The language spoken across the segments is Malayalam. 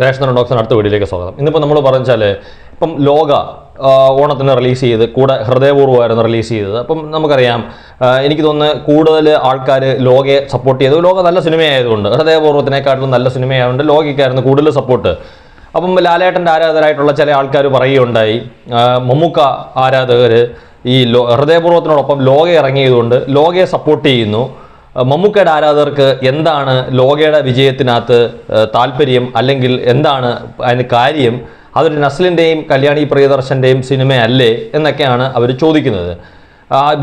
റേഷൻ ഡോക്സിന് അടുത്ത വീഡിയോയിലേക്ക് സ്വാഗതം. ഇന്നിപ്പോൾ നമ്മൾ പറഞ്ഞാൽ ഇപ്പം ലോക ഓണത്തിന് റിലീസ് ചെയ്ത് കൂടെ ഹൃദയപൂർവമായിരുന്നു റിലീസ് ചെയ്തത്. അപ്പം നമുക്കറിയാം എനിക്ക് തോന്നുന്നു കൂടുതൽ ആൾക്കാർ ലോകയെ സപ്പോർട്ട് ചെയ്തു. ലോക നല്ല സിനിമയായതുകൊണ്ട് ഹൃദയപൂർവത്തിനെക്കാട്ടിലും നല്ല സിനിമയായതുകൊണ്ട് ലോകയ്ക്കായിരുന്നു കൂടുതൽ സപ്പോർട്ട് അപ്പം ലാലേട്ടന്റെ ആരാധകരായിട്ടുള്ള ചില ആൾക്കാർ പറയുകയുണ്ടായി. മമ്മൂക്ക ആരാധകർ ഈ ലോ ഹൃദയപൂർവത്തിനോടൊപ്പം ലോക ഇറങ്ങിയതുകൊണ്ട് ലോകയെ സപ്പോർട്ട് ചെയ്യുന്നു. മമ്മൂക്കയുടെ ആരാധകർക്ക് എന്താണ് ലോകയുടെ വിജയത്തിനകത്ത് താല്പര്യം അല്ലെങ്കിൽ എന്താണ് അതിന് കാര്യം? അതൊരു നസ്ലിന്റെയും കല്യാണി പ്രിയദർശന്റെയും സിനിമയല്ലേ എന്നൊക്കെയാണ് അവർ ചോദിക്കുന്നത്.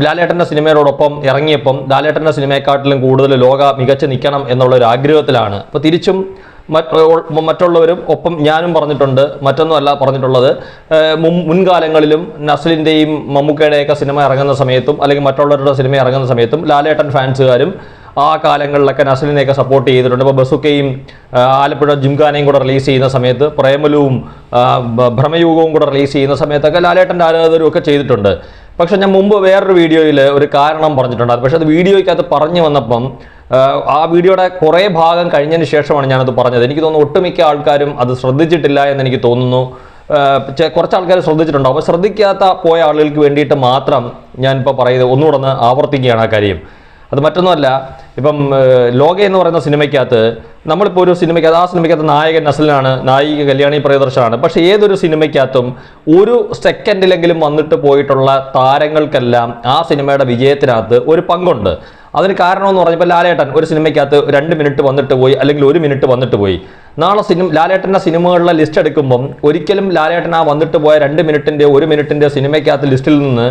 ലാലേട്ടന്റെ സിനിമയോടൊപ്പം ഇറങ്ങിയപ്പം ലാലേട്ടന്റെ സിനിമയെക്കാട്ടിലും കൂടുതൽ ലോക മികച്ച് നിൽക്കണം എന്നുള്ള ഒരു ആഗ്രഹത്തിലാണ്. അപ്പോൾ തിരിച്ചും മറ്റുള്ളവരും ഒപ്പം ഞാനും പറഞ്ഞിട്ടുണ്ട് മറ്റൊന്നുമല്ല പറഞ്ഞിട്ടുള്ളത്. മുൻകാലങ്ങളിലും നസ്ലിന്റെയും മമ്മൂക്കയുടെയൊക്കെ സിനിമ ഇറങ്ങുന്ന സമയത്തും അല്ലെങ്കിൽ മറ്റുള്ളവരുടെ സിനിമ ഇറങ്ങുന്ന സമയത്തും ലാലേട്ടൻ ഫാൻസുകാരും ആ കാലങ്ങളിലൊക്കെ നസ്ലിനെയൊക്കെ സപ്പോർട്ട് ചെയ്തിട്ടുണ്ട്. ഇപ്പോൾ ബസുക്കയും ആലപ്പുഴ ജിംഖാനയും കൂടെ റിലീസ് ചെയ്യുന്ന സമയത്ത് പ്രേമലുവും ഭ്രമയുഗവും കൂടെ റിലീസ് ചെയ്യുന്ന സമയത്തൊക്കെ ലാലേട്ടന്റെ ആരാധകരും ഒക്കെ ചെയ്തിട്ടുണ്ട്. പക്ഷേ ഞാൻ മുമ്പ് വേറൊരു വീഡിയോയിൽ ഒരു കാരണം പറഞ്ഞിട്ടുണ്ട് പക്ഷെ അത് വീഡിയോയ്ക്കകത്ത് പറഞ്ഞു വന്നപ്പം ആ, വീഡിയോയുടെ കുറേ ഭാഗം കഴിഞ്ഞതിന് ശേഷമാണ് ഞാനത് പറഞ്ഞത്. എനിക്ക് തോന്നുന്നു ഒട്ടുമിക്ക ആൾക്കാരും അത് ശ്രദ്ധിച്ചിട്ടില്ല എന്ന് എനിക്ക് തോന്നുന്നു. കുറച്ച് ആൾക്കാർ ശ്രദ്ധിച്ചിട്ടുണ്ടാവും. അപ്പോൾ ശ്രദ്ധിക്കാത്ത പോയ ആളുകൾക്ക് വേണ്ടിയിട്ട് മാത്രം ഞാനിപ്പോൾ പറയുന്നത് ഒന്നുകൂടെ ഒന്ന് ആവർത്തിക്കുകയാണ് ആ കാര്യം. അത് മറ്റൊന്നുമല്ല ഇപ്പം ലോക എന്ന് പറയുന്ന സിനിമയ്ക്കകത്ത് നമ്മളിപ്പോൾ ഒരു സിനിമയ്ക്കകത്ത് ആ സിനിമയ്ക്കകത്ത് നായകൻ നസലിനാണ് നായിക കല്യാണി പ്രിയദർശനാണ്. പക്ഷേ ഏതൊരു സിനിമയ്ക്കകത്തും ഒരു സെക്കൻഡിലെങ്കിലും വന്നിട്ട് പോയിട്ടുള്ള താരങ്ങൾക്കെല്ലാം ആ സിനിമയുടെ വിജയത്തിനകത്ത് ഒരു പങ്കുണ്ട്. അതിന് കാരണമെന്ന് പറഞ്ഞപ്പോൾ ലാലേട്ടൻ ഒരു സിനിമയ്ക്കകത്ത് രണ്ട് മിനിറ്റ് വന്നിട്ട് പോയി അല്ലെങ്കിൽ ഒരു മിനിറ്റ് വന്നിട്ട് പോയി. നാളെ സിനിമ ലാലേട്ടന്റെ സിനിമകളുടെ ലിസ്റ്റ് എടുക്കുമ്പം ഒരിക്കലും ലാലേട്ടൻ ആ വന്നിട്ട് പോയ രണ്ട് മിനിറ്റിന്റെ ഒരു മിനിറ്റിന്റെ സിനിമയ്ക്കകത്ത് ലിസ്റ്റിൽ നിന്ന്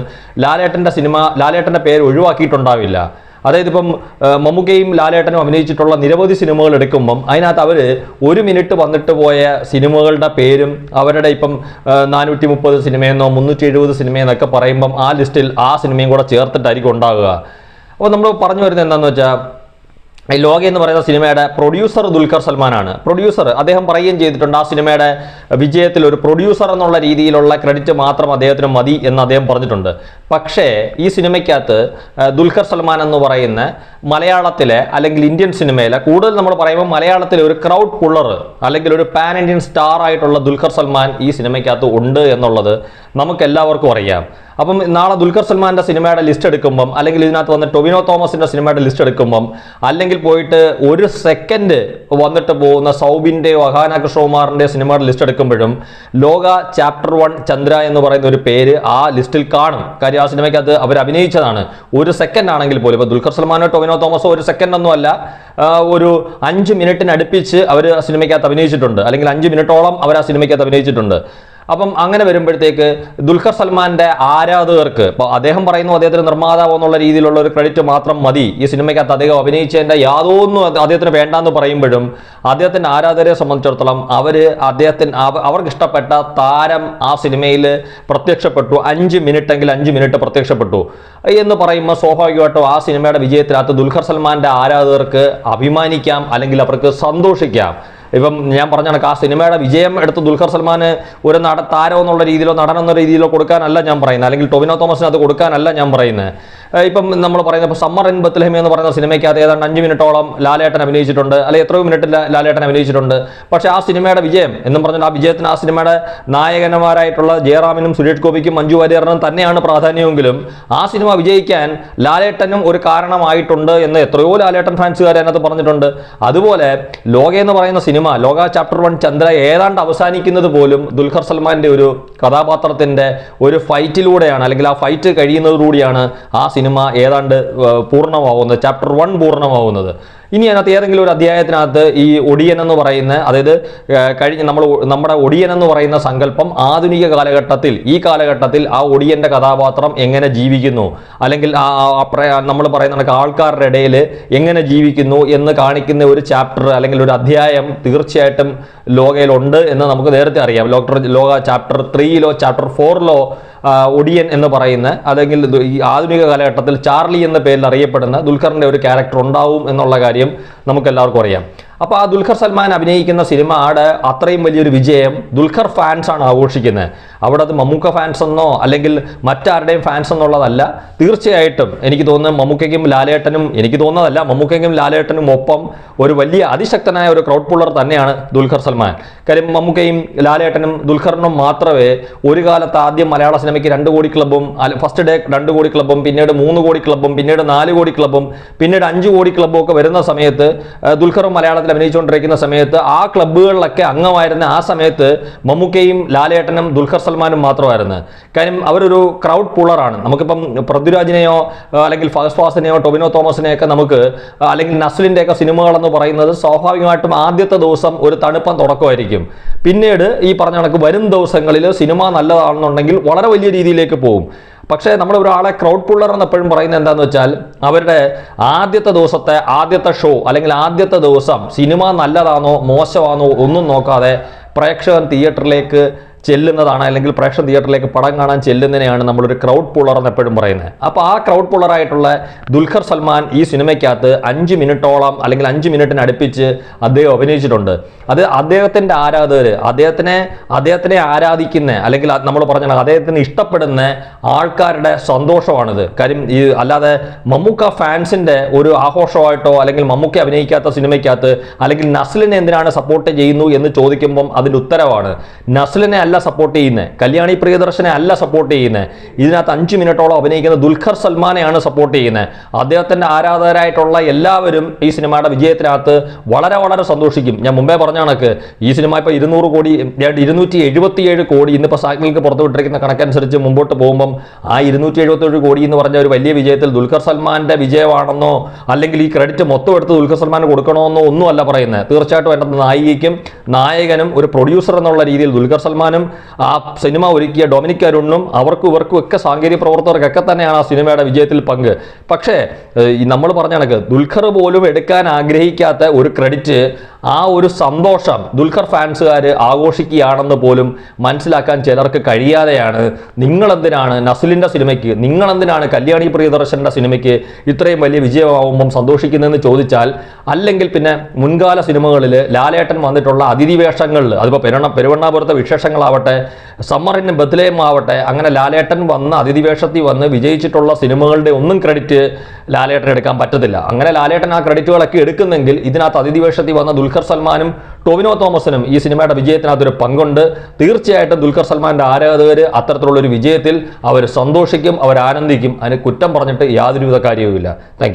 ലാലേട്ടന്റെ സിനിമ ലാലേട്ടന്റെ പേര് ഒഴിവാക്കിയിട്ടുണ്ടാവില്ല. അതായത് ഇപ്പം മമ്മൂക്കയും ലാലേട്ടനും അഭിനയിച്ചിട്ടുള്ള നിരവധി സിനിമകൾ എടുക്കുമ്പം അതിനകത്ത് അവർ ഒരു മിനിറ്റ് വന്നിട്ട് പോയ സിനിമകളുടെ പേരും അവരുടെ ഇപ്പം നാനൂറ്റി മുപ്പത് സിനിമയെന്നോ മുന്നൂറ്റി എഴുപത് സിനിമയെന്നൊക്കെ പറയുമ്പം ആ ലിസ്റ്റിൽ ആ സിനിമയും കൂടെ ചേർത്തിട്ടായിരിക്കും ഉണ്ടാകുക അപ്പോൾ നമ്മൾ പറഞ്ഞു വരുന്നത് എന്താണെന്ന് വെച്ചാൽ ഈ ലോക എന്ന് പറയുന്ന സിനിമയുടെ പ്രൊഡ്യൂസർ ദുൽഖർ സൽമാനാണ്. പ്രൊഡ്യൂസർ അദ്ദേഹം പറയുകയും ചെയ്തിട്ടുണ്ട് ആ സിനിമയുടെ വിജയത്തിൽ ഒരു പ്രൊഡ്യൂസർ എന്നുള്ള രീതിയിലുള്ള ക്രെഡിറ്റ് മാത്രം അദ്ദേഹത്തിന് മതി എന്ന് അദ്ദേഹം പറഞ്ഞിട്ടുണ്ട്. പക്ഷേ ഈ സിനിമയ്ക്കകത്ത് ദുൽഖർ സൽമാൻ എന്ന് പറയുന്ന മലയാളത്തിലെ അല്ലെങ്കിൽ ഇന്ത്യൻ സിനിമയിലെ കൂടുതൽ നമ്മൾ പറയുമ്പോൾ മലയാളത്തിലെ ഒരു ക്രൗഡ് പുള്ളർ അല്ലെങ്കിൽ ഒരു പാൻ ഇന്ത്യൻ സ്റ്റാർ ആയിട്ടുള്ള ദുൽഖർ സൽമാൻ ഈ സിനിമയ്ക്കകത്ത് ഉണ്ട് എന്നുള്ളത് നമുക്ക് എല്ലാവർക്കും അറിയാം. അപ്പം നാളെ ദുൽഖർ സൽമാന്റെ സിനിമയുടെ ലിസ്റ്റ് എടുക്കുമ്പം അല്ലെങ്കിൽ ഇതിനകത്ത് വന്ന ടൊവിനോ തോമസിന്റെ സിനിമയുടെ ലിസ്റ്റ് എടുക്കുമ്പം അല്ലെങ്കിൽ പോയിട്ട് ഒരു സെക്കൻഡ് വന്നിട്ട് പോകുന്ന സൗബിന്റെ അഹാന കൃഷ്ണകുമാറിന്റെ സിനിമയുടെ ലിസ്റ്റ് എടുക്കുമ്പോഴും ലോക ചാപ്റ്റർ വൺ ചന്ദ്ര എന്ന് പറയുന്ന ഒരു പേര് ആ ലിസ്റ്റിൽ കാണും. കാര്യം ആ സിനിമയ്ക്കകത്ത് അവർ അഭിനയിച്ചതാണ്. ഒരു സെക്കൻഡ് ആണെങ്കിൽ പോലും ഇപ്പോൾ ദുൽഖർ സൽമാനോ ടൊവിനോ തോമസോ ഒരു സെക്കൻഡ് ഒന്നും അല്ല. ഒരു അഞ്ച് മിനിറ്റിന് അടുപ്പിച്ച് അവർ ആ സിനിമയ്ക്കകത്ത് അഭിനയിച്ചിട്ടുണ്ട്. അല്ലെങ്കിൽ അഞ്ച് മിനിറ്റോളം അവർ ആ സിനിമയ്ക്കകത്ത് അഭിനയിച്ചിട്ടുണ്ട്. അപ്പം അങ്ങനെ വരുമ്പോഴത്തേക്ക് ദുൽഖർ സൽമാന്റെ ആരാധകർക്ക് ഇപ്പോൾ അദ്ദേഹം പറയുന്നു അദ്ദേഹത്തിന് നിർമ്മാതാവ് എന്നുള്ള രീതിയിലുള്ള ഒരു ക്രെഡിറ്റ് മാത്രം മതി. ഈ സിനിമയ്ക്കകത്ത് അദ്ദേഹം അഭിനയിച്ചതിന്റെ യാതൊന്നും അദ്ദേഹത്തിന് വേണ്ടാന്ന് പറയുമ്പോഴും അദ്ദേഹത്തിന്റെ ആരാധകരെ സംബന്ധിച്ചിടത്തോളം അവർ അദ്ദേഹത്തിന് അവർക്ക് ഇഷ്ടപ്പെട്ട താരം ആ സിനിമയിൽ പ്രത്യക്ഷപ്പെട്ടു. അഞ്ച് മിനിറ്റ് എങ്കിൽ അഞ്ച് മിനിറ്റ് പ്രത്യക്ഷപ്പെട്ടു. എന്ന് പറയുമ്പോൾ സ്വാഭാവികമായിട്ടും ആ സിനിമയുടെ വിജയത്തിനകത്ത് ദുൽഖർ സൽമാന്റെ ആരാധകർക്ക് അഭിമാനിക്കാം അല്ലെങ്കിൽ അവർക്ക് സന്തോഷിക്കാം. ഇപ്പം ഞാൻ പറഞ്ഞ കണക്ക് ആ സിനിമയുടെ വിജയം എടുത്ത് ദുൽഖർ സൽമാന് ഒരു നട താരം എന്നുള്ള രീതിയിലോ നടനെന്ന രീതിയിലോ കൊടുക്കാനല്ല ഞാൻ പറയുന്നത്. അല്ലെങ്കിൽ ടൊവിനോ തോമസിന് അത് കൊടുക്കാനല്ല ഞാൻ പറയുന്നത്. ഇപ്പം നമ്മൾ പറയുന്ന ഇപ്പോൾ സമ്മർ ഇൻ ബത്ലഹിമ എന്ന് പറയുന്ന സിനിമയ്ക്കകത്ത് ഏതാണ്ട് അഞ്ച് മിനിറ്റോളം ലാലേട്ടൻ അഭിനയിച്ചിട്ടുണ്ട്. അല്ലെങ്കിൽ എത്രയോ മിനിറ്റ് ലാലേട്ടൻ അഭിനയിച്ചിട്ടുണ്ട്. പക്ഷേ ആ സിനിമയുടെ വിജയം എന്നും പറഞ്ഞാൽ ആ വിജയത്തിന് ആ സിനിമയുടെ നായകന്മാരായിട്ടുള്ള ജയറാമിനും സുരേഷ് ഗോപിക്കും മഞ്ജു വാര്യറിനും തന്നെയാണ് പ്രാധാന്യമെങ്കിലും ആ സിനിമ വിജയിക്കാൻ ലാലേട്ടനും ഒരു കാരണമായിട്ടുണ്ട് എന്ന് എത്രയോ ലാലേട്ടൻ ഫാൻസുകാർ അതിനകത്ത് പറഞ്ഞിട്ടുണ്ട്. അതുപോലെ ലോക എന്ന് പറയുന്ന സിനിമ ലോക ചാപ്റ്റർ വൺ ചന്ദ്ര ഏതാണ്ട് അവസാനിക്കുന്നത് പോലും ദുൽഖർ സൽമാന്റെ ഒരു കഥാപാത്രത്തിന്റെ ഒരു ഫൈറ്റിലൂടെയാണ് അല്ലെങ്കിൽ ആ ഫൈറ്റ് കഴിയുന്നതോടുകൂടിയാണ് ആ സിനിമ ഏതാണ്ട് പൂർണമാവുന്നത് ചാപ്റ്റർ വൺ പൂർണമാവുന്നത്. ഇനി അതിനകത്ത് ഏതെങ്കിലും ഒരു അധ്യായത്തിനകത്ത് ഈ ഒടിയൻ എന്ന് പറയുന്ന അതായത് കഴിഞ്ഞ നമ്മൾ നമ്മുടെ ഒടിയൻ എന്ന് പറയുന്ന സങ്കല്പം ആധുനിക കാലഘട്ടത്തിൽ ഈ കാലഘട്ടത്തിൽ ആ ഒടിയന്റെ കഥാപാത്രം എങ്ങനെ ജീവിക്കുന്നു? അല്ലെങ്കിൽ ആ നമ്മൾ പറയുന്ന ആൾക്കാരുടെ ഇടയിൽ എങ്ങനെ ജീവിക്കുന്നു എന്ന് കാണിക്കുന്ന ഒരു ചാപ്റ്റർ അല്ലെങ്കിൽ ഒരു അധ്യായം തീർച്ചയായിട്ടും ലോകയിലുണ്ട് എന്ന് നമുക്ക് നേരത്തെ അറിയാം. ലോക്ടർ ലോക ചാപ്റ്റർ ത്രീയിലോ ചാപ്റ്റർ ഫോറിലോ ഒടിയൻ എന്ന് പറയുന്ന അല്ലെങ്കിൽ ഈ ആധുനിക കാലഘട്ടത്തിൽ ചാർലി എന്ന പേരിൽ അറിയപ്പെടുന്ന ദുൽഖറിന്റെ ഒരു ക്യാരക്ടർ ഉണ്ടാവും എന്നുള്ള കാര്യം നമുക്ക് എല്ലാവർക്കും അറിയാം. അപ്പോൾ ആ ദുൽഖർ സൽമാൻ അഭിനയിക്കുന്ന സിനിമ ആട് അത്രയും വലിയൊരു വിജയം ദുൽഖർ ഫാൻസ് ആണ് ആഘോഷിക്കുന്നത്. അവിടെ അത് മമ്മൂക്ക ഫാൻസ് എന്നോ അല്ലെങ്കിൽ മറ്റാരുടെയും ഫാൻസ് എന്നുള്ളതല്ല. തീർച്ചയായിട്ടും എനിക്ക് തോന്നുന്നത് മമ്മൂക്കയ്ക്കും ലാലേട്ടനും എനിക്ക് തോന്നുന്നതല്ല മമ്മൂക്കയ്ക്കും ലാലേട്ടനും ഒപ്പം ഒരു വലിയ അതിശക്തനായ ഒരു ക്രൗഡ് പുള്ളർ തന്നെയാണ് ദുൽഖർ സൽമാൻ. കാര്യം മമ്മൂക്കയും ലാലേട്ടനും ദുൽഖറിനും മാത്രമേ ഒരു കാലത്ത് ആദ്യം മലയാള സിനിമയ്ക്ക് രണ്ട് കോടി ക്ലബ്ബും ഫസ്റ്റ് ഡേ രണ്ട് കോടി ക്ലബ്ബും പിന്നീട് മൂന്ന് കോടി ക്ലബ്ബും പിന്നീട് നാല് കോടി ക്ലബ്ബും പിന്നീട് അഞ്ച് കോടി ക്ലബ്ബും ഒക്കെ വരുന്ന സമയത്ത് ദുൽഖറും മലയാളത്തിൽ അഭിനയിച്ചുകൊണ്ടിരിക്കുന്ന സമയത്ത് ആ ക്ലബ്ബുകളിലൊക്കെ അംഗമായിരുന്ന ആ സമയത്ത് മമ്മൂക്കയും ലാലേട്ടനും ദുൽഖർ സൽമാനും മാത്രമായിരുന്നു. കാര്യം അവരൊരു ക്രൗഡ് പൂളറാണ് നമുക്കിപ്പം പൃഥ്വിരാജിനെയോ അല്ലെങ്കിൽ ഫഹസ് ഫാസിനെയോ ടൊവിനോ തോമസിനെയൊക്കെ നമുക്ക് അല്ലെങ്കിൽ നസ്ലിന്റെ സിനിമകളെന്ന് പറയുന്നത് സ്വാഭാവികമായിട്ടും ആദ്യത്തെ ദിവസം ഒരു തണുപ്പം തുടക്കമായിരിക്കും. പിന്നീട് ഈ പറഞ്ഞ കണക്ക് വരും ദിവസങ്ങളിൽ സിനിമ നല്ലതാണെന്നുണ്ടെങ്കിൽ വളരെ വലിയ രീതിയിലേക്ക് പോകും. പക്ഷേ നമ്മൾ ഒരാളെ ക്രൗഡ് പുള്ളർ എന്ന് എപ്പോഴും പറയുന്നത് എന്താന്ന് വെച്ചാൽ അവരുടെ ആദ്യത്തെ ദിവസത്തെ ആദ്യത്തെ ഷോ അല്ലെങ്കിൽ ആദ്യത്തെ ദിവസം സിനിമ നല്ലതാണോ മോശമാണോ ഒന്നും നോക്കാതെ പ്രേക്ഷകൻ തിയേറ്ററിലേക്ക് ചെല്ലുന്നതാണ് അല്ലെങ്കിൽ പ്രേക്ഷക തിയേറ്ററിലേക്ക് പടം കാണാൻ ചെല്ലുന്നതിനെയാണ് നമ്മളൊരു ക്രൗഡ് പുള്ളർ എന്ന് എപ്പോഴും പറയുന്നത്. അപ്പോൾ ആ ക്രൗഡ് പുള്ളറായിട്ടുള്ള ദുൽഖർ സൽമാൻ ഈ സിനിമയ്ക്കകത്ത് അഞ്ച് മിനിറ്റോളം അല്ലെങ്കിൽ അഞ്ച് മിനിറ്റിന് അടുപ്പിച്ച് അദ്ദേഹം അഭിനയിച്ചിട്ടുണ്ട്. അത് അദ്ദേഹത്തിന്റെ ആരാധകർ അദ്ദേഹത്തിനെ അദ്ദേഹത്തിനെ ആരാധിക്കുന്ന അല്ലെങ്കിൽ നമ്മൾ പറഞ്ഞ അദ്ദേഹത്തിന് ഇഷ്ടപ്പെടുന്ന ആൾക്കാരുടെ സന്തോഷമാണിത്. കാര്യം ഈ അല്ലാതെ മമ്മൂക്ക ഫാൻസിന്റെ ഒരു ആഘോഷമായിട്ടോ അല്ലെങ്കിൽ മമ്മൂക്ക അഭിനയിക്കാത്ത സിനിമയ്ക്കകത്ത് അല്ലെങ്കിൽ നസ്ലിനെ എന്തിനാണ് സപ്പോർട്ട് ചെയ്യുന്നു എന്ന് ചോദിക്കുമ്പം അതിന്റെ ഉത്തരവാണ്. നസ്ലിനെ അല്ല സപ്പോർട്ട് ചെയ്യുന്നത് കല്യാണി പ്രിയദർശനെ അല്ല സപ്പോർട്ട് ചെയ്യുന്നത് ഇതിനകത്ത് അഞ്ച് മിനിറ്റോളം അഭിനയിക്കുന്ന ദുൽഖർ സൽമാനെയാണ് സപ്പോർട്ട് ചെയ്യുന്നത് അദ്ദേഹത്തിന്റെ ആരാധകരായിട്ടുള്ള എല്ലാവരും ഈ സിനിമയുടെ വിജയത്തിനകത്ത് വളരെ വളരെ സന്തോഷിക്കും. ഞാൻ മുമ്പേ പറഞ്ഞ കണക്ക് ഈ സിനിമ ഇപ്പോൾ ഇരുന്നൂറ് കോടി ഇരുന്നൂറ്റി എഴുപത്തിയേഴ് കോടി ഇന്നിപ്പോൾ സാഗ്നിക്ക് പുറത്തുവിട്ടിരിക്കുന്ന കണക്കനുസരിച്ച് മുമ്പോട്ട് പോകുമ്പം ആ ഇരുന്നൂറ്റി എഴുപത്തേഴ് കോടി എന്ന് പറഞ്ഞ ഒരു വലിയ വിജയത്തിൽ ദുൽഖർ സൽമാന്റെ വിജയമാണെന്നോ അല്ലെങ്കിൽ ഈ ക്രെഡിറ്റ് മൊത്തം എടുത്ത് ദുൽഖർ സൽമാൻ കൊടുക്കണമെന്നോ ഒന്നുമല്ല പറയുന്നത് തീർച്ചയായിട്ടും എന്റെ നായികയ്ക്കും നായകനും ഒരു പ്രൊഡ്യൂസർ എന്നുള്ള രീതിയിൽ ദുൽഖർ സൽമാനും ആ സിനിമ ഒരുക്കിയ ഡൊമിനിക് അരുണിനും അവർക്കും ഇവർക്കും ഒക്കെ സാങ്കേതിക പ്രവർത്തകർക്കൊക്കെ തന്നെയാണ് ആ സിനിമയുടെ വിജയത്തിൽ പങ്ക്. പക്ഷേ നമ്മൾ പറഞ്ഞ കണക്ക് ദുൽഖർ പോലും എടുക്കാൻ ആഗ്രഹിക്കാത്ത ഒരു ക്രെഡിറ്റ് ആ ഒരു സന്തോഷം ദുൽഖർ ഫാൻസുകാർ ആഘോഷിക്കുകയാണെന്ന് പോലും മനസ്സിലാക്കാൻ ചിലർക്ക് കഴിയാതെയാണ്. നിങ്ങളെന്തിനാണ് നസുലിന്റെ സിനിമയ്ക്ക് നിങ്ങളെന്തിനാണ് കല്യാണി പ്രിയദർശന്റെ സിനിമയ്ക്ക് ഇത്രയും വലിയ വിജയമാവുമ്പം സന്തോഷിക്കുന്നതെന്ന് ചോദിച്ചാൽ അല്ലെങ്കിൽ പിന്നെ മുൻകാല സിനിമകളിൽ ലാലേട്ടൻ വന്നിട്ടുള്ള അതിഥി വേഷങ്ങളിൽ അതിപ്പോൾ പെരുവണ്ണ പെരുവണ്ണാപുരത്തെ വിശേഷങ്ങളാവട്ടെ സമ്മറിന് ബദ്ലേം ആവട്ടെ അങ്ങനെ ലാലേട്ടൻ വന്ന് അതിഥി വേഷത്തിൽ വന്ന് വിജയിച്ചിട്ടുള്ള സിനിമകളുടെ ഒന്നും ക്രെഡിറ്റ് ലാലേട്ടൻ എടുക്കാൻ പറ്റത്തില്ല. അങ്ങനെ ലാലേട്ടൻ ആ ക്രെഡിറ്റുകളൊക്കെ എടുക്കുന്നെങ്കിൽ ഇതിനകത്ത് അതിഥി വേഷത്തിൽ വന്ന ദുൽഖർ സൽമാനും ടോവിനോ തോമസിനും ഈ സിനിമയുടെ വിജയത്തിനകത്തൊരു പങ്കുണ്ട്. തീർച്ചയായിട്ടും ദുൽഖർ സൽമാന്റെ ആരാധകർ അത്തരത്തിലുള്ള ഒരു വിജയത്തിൽ അവർ സന്തോഷിക്കും അവർ ആനന്ദിക്കും അതിന് കുറ്റം പറഞ്ഞിട്ട് യാതൊരുവിധ കാര്യവുമില്ല. താങ്ക്